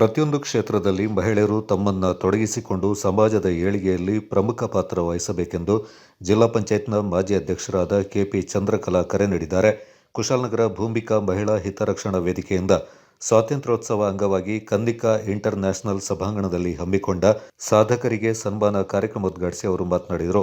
ಪ್ರತಿಯೊಂದು ಕ್ಷೇತ್ರದಲ್ಲಿ ಮಹಿಳೆಯರು ತಮ್ಮನ್ನು ತೊಡಗಿಸಿಕೊಂಡು ಸಮಾಜದ ಏಳಿಗೆಯಲ್ಲಿ ಪ್ರಮುಖ ಪಾತ್ರ ವಹಿಸಬೇಕೆಂದು ಜಿಲ್ಲಾ ಪಂಚಾಯತ್ನ ಮಾಜಿ ಅಧ್ಯಕ್ಷರಾದ ಕೆಪಿ ಚಂದ್ರಕಲಾ ಕರೆ ನೀಡಿದ್ದಾರೆ. ಕುಶಾಲನಗರ ಭೂಮಿಕಾ ಮಹಿಳಾ ಹಿತರಕ್ಷಣಾ ವೇದಿಕೆಯಿಂದ ಸ್ವಾತಂತ್ರ್ಯೋತ್ಸವ ಅಂಗವಾಗಿ ಕಂದಿಕಾ ಇಂಟರ್ ನ್ಯಾಷನಲ್ ಸಭಾಂಗಣದಲ್ಲಿ ಹಮ್ಮಿಕೊಂಡ ಸಾಧಕರಿಗೆ ಸನ್ಮಾನ ಕಾರ್ಯಕ್ರಮ ಉದ್ಘಾಟಿಸಿ ಅವರು ಮಾತನಾಡಿದರು.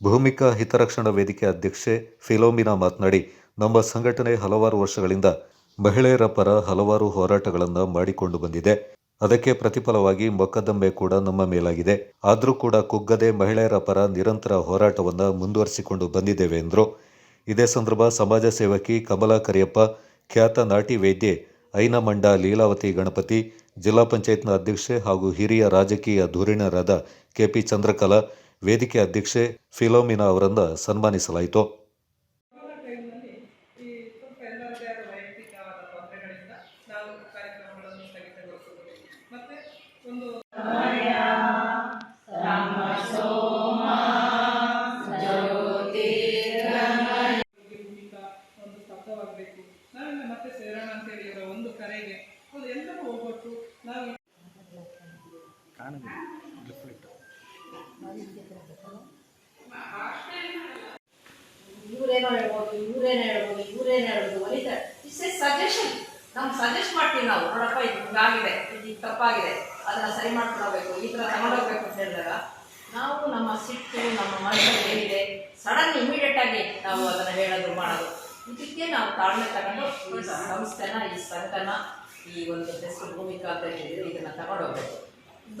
ಭೂಮಿಕಾ ಹಿತರಕ್ಷಣಾ ವೇದಿಕೆ ಅಧ್ಯಕ್ಷೆ ಫಿಲೋಮಿನಾ ಮಾತನಾಡಿ, ನಮ್ಮ ಸಂಘಟನೆ ಹಲವಾರು ವರ್ಷಗಳಿಂದ ಮಹಿಳೆಯರ ಪರ ಹಲವಾರು ಹೋರಾಟಗಳನ್ನು ಮಾಡಿಕೊಂಡು ಬಂದಿದೆ. ಅದಕ್ಕೆ ಪ್ರತಿಫಲವಾಗಿ ಮೊಕದ್ದಮೆ ಕೂಡ ನಮ್ಮ ಮೇಲಾಗಿದೆ. ಆದರೂ ಕೂಡ ಕುಗ್ಗದೆ ಮಹಿಳೆಯರ ಪರ ನಿರಂತರ ಹೋರಾಟವನ್ನು ಮುಂದುವರಿಸಿಕೊಂಡು ಬಂದಿದ್ದೇವೆ ಎಂದರು. ಇದೇ ಸಂದರ್ಭ ಸಮಾಜ ಸೇವಕಿ ಕಮಲಾ ಕರಿಯಪ್ಪ, ಖ್ಯಾತ ನಾಟಿ ವೈದ್ಯೆ ಐನಮಂಡ ಲೀಲಾವತಿ ಗಣಪತಿ, ಜಿಲ್ಲಾ ಪಂಚಾಯತ್ನ ಅಧ್ಯಕ್ಷೆ ಹಾಗೂ ಹಿರಿಯ ರಾಜಕೀಯ ಧುರೀಣರಾದ ಕೆಪಿ ಚಂದ್ರಕಲಾ, ವೇದಿಕೆ ಅಧ್ಯಕ್ಷೆ ಫಿಲೋಮಿನಾ ಅವರನ್ನು ಸನ್ಮಾನಿಸಲಾಯಿತು. ನಾವೆಲ್ಲ ಮತ್ತೆ ಸೇರೋಣ ಅಂತೇಳಿ ಇವರ ಒಂದು ಕರೆಗೆ. ಅವ್ರು ಎಲ್ಲರೂ ಹೋಗ್ಬಿಟ್ಟು ನಾವು ಇವ್ರೇನೋ ಹೇಳ್ಬೋದು ಇವ್ರೇನೋ ಹೇಳ್ಬೋದು ಇವ್ರೇನೋ ಹೇಳ್ಬೋದು. ಒಲಿತಾರೆ ಇಟ್ಸ್ ಎ ಸಜೆಷನ್ ನಮ್ಗೆ ಸಜೆಸ್ಟ್ ಮಾಡ್ತೀವಿ ನಾವು. ನೋಡಪ್ಪ ಇದು ಹಿಂಗಾಗಿದೆ ಇದು ತಪ್ಪಾಗಿದೆ. ಅದನ್ನ ಸರಿ ಮಾಡ್ಕೊಳ್ಬೇಕು ಈ ಥರ ತಗೊಂಡೋಗ್ಬೇಕು ಅಂತ ಹೇಳಿದಾಗ ನಾವು ನಮ್ಮ ಸಿಟ್ಟು ನಮ್ಮ ಮನಸ್ಸಲ್ಲಿ ಏನಿದೆ ಸಡನ್ ಇಮಿಡಿಯೇಟ್ ಆಗಿ ನಾವು ಅದನ್ನು ಹೇಳೋದು ಮಾಡೋದು. ಇದಕ್ಕೆ ನಾವು ತಾಳ್ಮೆ ತಗೊಂಡು ಸಂಸ್ಥೆನ, ಈ ಸಂಘನ ಈ ಒಂದು ಬೆಸ್ಟ್ ಭೂಮಿಕಾ ಅಂತ ಹೇಳಿದ್ರೆ ಇದನ್ನ ತಗೊಂಡೋಗ್ಬೇಕು.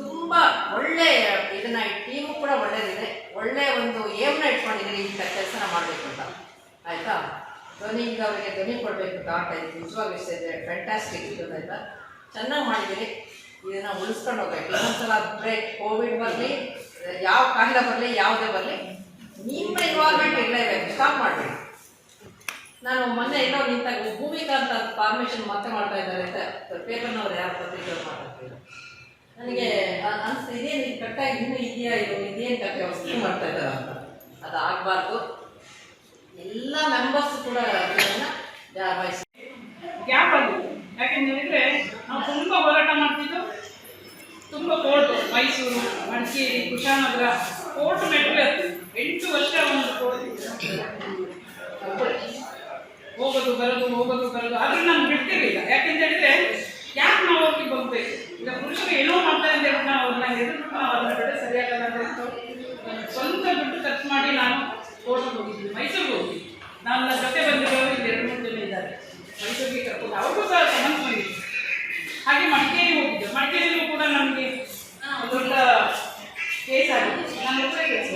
ತುಂಬ ಒಳ್ಳೆ ಇದನ್ನ ಟೀಮು ಕೂಡ ಒಳ್ಳೇದಿದೆ. ಒಳ್ಳೆ ಒಂದು ಏಮ್ನ ಇಟ್ಕೊಂಡಿದ್ರೆ ಇಂಥ ಕೆಲಸನ ಮಾಡಬೇಕು ಅಂತ. ಆಯ್ತಾ? ಧ್ವನಿ ಈಗ ಅವರಿಗೆ ಧ್ವನಿ ಕೊಡಬೇಕು ಅಂತ ಆಟ ಇದೆ ನಿಜವಾಗ್ಲೂ ಇದೆ. ಫ್ಯಾಂಟಾಸ್ಟಿಕ್ ಇದು ಆಯ್ತಾ? ಚೆನ್ನಾಗಿ ಮಾಡಿದ್ದೀರಿ ಇದನ್ನ ಉಳಿಸ್ಕೊಂಡು ಹೋಗ್ಬೇಕು. ಇನ್ನೊಂದ್ಸಲ ಬ್ರೇಕ್ ಕೋವಿಡ್ ಬರಲಿ, ಯಾವ ಕಾಯಿಲೆ ಬರಲಿ, ಯಾವುದೇ ಬರಲಿ, ನಿಮ್ಮ ಇನ್ವಾಲ್ವ್ಮೆಂಟ್ ಇರಲೇಬೇಕು ಸ್ಟಾಪ್ ಮಾಡಬೇಡಿ. ನಾನು ಮೊನ್ನೆ ಎಲ್ಲೋ ನಿಂತಾಗ ಭೂಮಿಕಾ ಅಂತ ಫಾರ್ಮೇಶನ್ ಮತ್ತೆ ಮಾಡ್ತಾ ಇದ್ದಾರೆ ಅಂತ ಪೇಪರ್ನವ್ರು ಯಾರು ಪತ್ರಿಕೆಯವ್ರು ಮಾತಾಡ್ತಿದ್ರು ನನಗೆ ಅನ್ಸ್ ಇದೇನು ಕಟ್ ಕಟ್ಟಾಗಿ ಇನ್ನೂ ಇದೆಯಾ ಇದು ಇದೇನು ಕಟ್ಟೆ ವಸ್ತು ಮಾಡ್ತಾ ಇದ್ದಾರೆ ಅಂತ. ಅದು ಆಗಬಾರ್ದು. ಎಲ್ಲ ಮೆಂಬರ್ಸ್ ಕೂಡ ವಹಿಸಿ ಗ್ಯಾಪ್ ಆಗಿದೆ ಯಾಕೆಂದ್ರೆ ನಾವು ತುಂಬ ಹೋರಾಟ ಮಾಡ್ತಿದ್ದು ತುಂಬ ಕೋರ್ಟು ಮೈಸೂರು, ಮಡಿಕೇರಿ, ಕುಶಾನಗರ ಕೋರ್ಟ್ ಮೆಟ್ಲು ಎಂಟು ವರ್ಷ ಒಂದು ಕೋರ್ಟ್ ಹೋಗೋದು, ಬರೋದು ಹೋಗೋದು, ಬರೋದು. ಆದ್ರೆ ನಾನು ಬಿಡ್ತಿರ್ಲಿಲ್ಲ. ಯಾಕೆಂತ ಹೇಳಿದ್ರೆ, ಯಾಕೆ ನಾವು ಅವ್ರಿಗೆ ಬಂದ್ಬೇಕು ಈಗ ಪುರುಷರು ಏನೋ ಮಾಡ್ತಾರೆ ಅಂತ ಹೇಳಿ ನಾವು ಅವ್ರನ್ನ ಎದುರು ನಾವು ಅದನ್ನ ಸರಿಯಾಗಲ್ಲ ಅಂತ. ಸ್ವಂತ ಬಿಟ್ಟು ಖರ್ಚು ಮಾಡಿ ನಾನು ಕೋರ್ಟ್ಗೆ ಹೋಗಿದ್ವಿ ಮೈಸೂರಿಗೆ ನಾನು ನನ್ನ ಜೊತೆ ಬಂದಿರೋರು ಇಲ್ಲಿ ಎರಡು ಮೂರು ಜನ ಇದ್ದಾರೆ. ಮೈಸೂರಿಗೆ ಕರ್ಕೊಂಡು ಅವ್ರಿಗೂ ಸಹ ಬಂದಿತ್ತು ಹಾಗೆ ಮಡಿಕೇರಿ ಹೋಗಿದ್ದೆ. ಮಡಿಕೇರಿಯಲ್ಲೂ ಕೂಡ ನಮಗೆ ದೊಡ್ಡ ಕೇಸ್ ಆಗಿದೆ. ನನ್ನ ಹತ್ರ ಕೇಸ್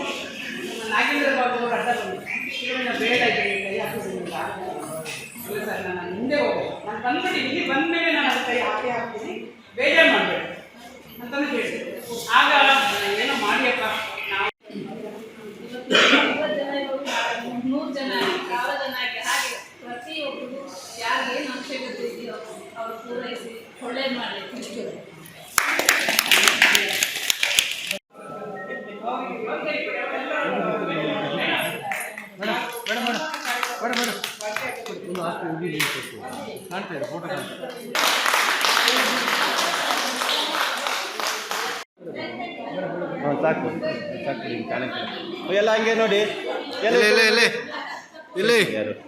ನಾಗೇಂದ್ರ ಬಾಬು ಅವರು ಅಡ್ಡ ಬಂದಿದ್ದೆ ಬೇಡ ಇದೆ ಕೈ ಹಾಕಿದ್ರಿಂದ ಇಲ್ಲ ಸರ್, ನಾನು ಹಿಂದೆ ಹೋಗ್ಬೇಕು. ನಾನು ಬಂದ್ಬಿಟ್ಟು ಇಲ್ಲಿ ಬಂದ ಮೇಲೆ ನಾನು ಅದು ಹಾಕಿ ಹಾಕ್ತೀನಿ. ಬೇಜಾರು ಮಾಡಬೇಡ. ಅಂತಲೂ ಹೇಳಿದೆ ಆಗ ಏನೋ ಮಾಡಿಯಪ್ಪ. ನಾವು ನೂರು ಜನ ಜನ ಹಾಗೆ ಪ್ರತಿಯೊಬ್ಬರು ಯಾರಿಗೆ ಅವ್ರು ಪೂರೈಸಿ, ಒಳ್ಳೇದು ಮಾಡಲಿಕ್ಕೆ ಹಾಂ ಸಾಕು. ಎಲ್ಲ ಹಂಗೆ ನೋಡಿ. ಇಲ್ಲಿ ಇಲ್ಲ ಇಲ್ಲಿ. ಇಲ್ಲಿ. ಯಾರು?